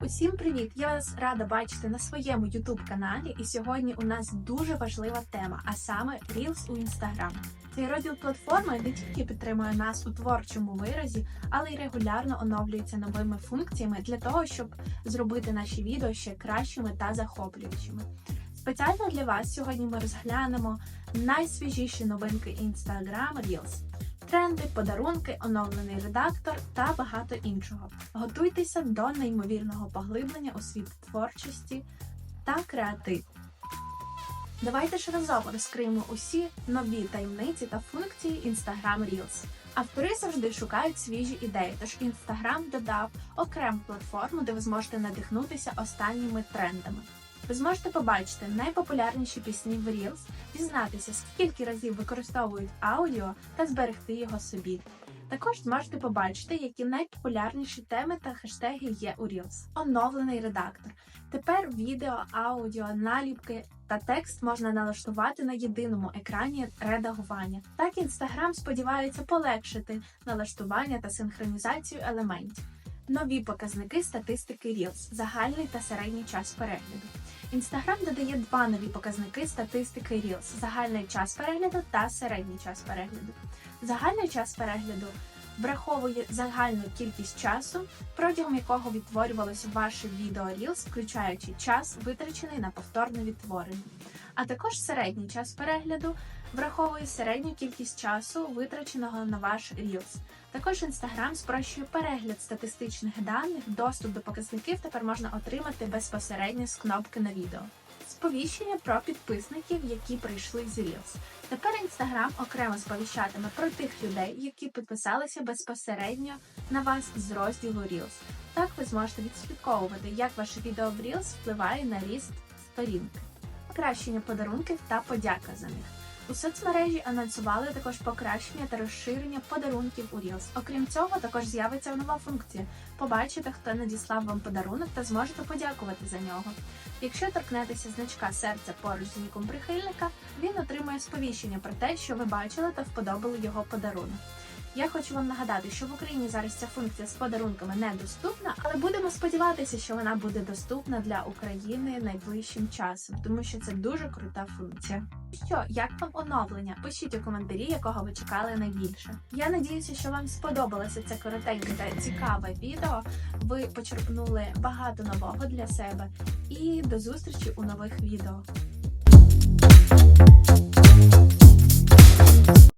Усім привіт! Я вас рада бачити на своєму youtube каналі. І сьогодні у нас дуже важлива тема, а саме Reels у Instagram. Цей розділ платформи не тільки підтримує нас у творчому виразі, але й регулярно оновлюється новими функціями для того, щоб зробити наші відео ще кращими та захоплюючими. Спеціально для вас сьогодні ми розглянемо найсвіжіші новинки Instagram Reels. Тренди, подарунки, оновлений редактор та багато іншого. Готуйтеся до неймовірного поглиблення у світ творчості та креативу. Давайте ж разом розкриємо усі нові таємниці та функції Instagram Reels. Автори завжди шукають свіжі ідеї, тож Instagram додав окрему платформу, де ви зможете надихнутися останніми трендами. Ви зможете побачити найпопулярніші пісні в Reels, дізнатися, скільки разів використовують аудіо та зберегти його собі. Також зможете побачити, які найпопулярніші теми та хештеги є у Reels. Оновлений редактор. Тепер відео, аудіо, наліпки та текст можна налаштувати на єдиному екрані редагування. Так Instagram сподівається полегшити налаштування та синхронізацію елементів. Нові показники статистики Reels – загальний та середній час перегляду. Instagram додає два нові показники статистики Reels – загальний час перегляду та середній час перегляду. Загальний час перегляду враховує загальну кількість часу, протягом якого відтворювалося ваше відео Reels, включаючи час, витрачений на повторне відтворення. А також середній час перегляду враховує середню кількість часу, витраченого на ваш Reels. Також Instagram спрощує перегляд статистичних даних, доступ до показників тепер можна отримати безпосередньо з кнопки на відео. Сповіщення про підписників, які прийшли з Reels. Тепер Instagram окремо сповіщатиме про тих людей, які підписалися безпосередньо на вас з розділу Reels. Так ви зможете відслідковувати, як ваше відео в Reels впливає на ріст сторінки, покращення подарунків та подяка за них. У соцмережі анонсували також покращення та розширення подарунків у Reels. Окрім цього, також з'явиться нова функція. Побачите, хто надіслав вам подарунок та зможете подякувати за нього. Якщо торкнетеся значка серця поруч з ніком прихильника, він отримує сповіщення про те, що ви бачили та вподобали його подарунок. Я хочу вам нагадати, що в Україні зараз ця функція з подарунками недоступна, але будемо сподіватися, що вона буде доступна для України найближчим часом, тому що це дуже крута функція. Що, як вам оновлення? Пишіть у коментарі, якого ви чекали найбільше. Я надіюся, що вам сподобалося це коротеньке та цікаве відео. Ви почерпнули багато нового для себе. І до зустрічі у нових відео.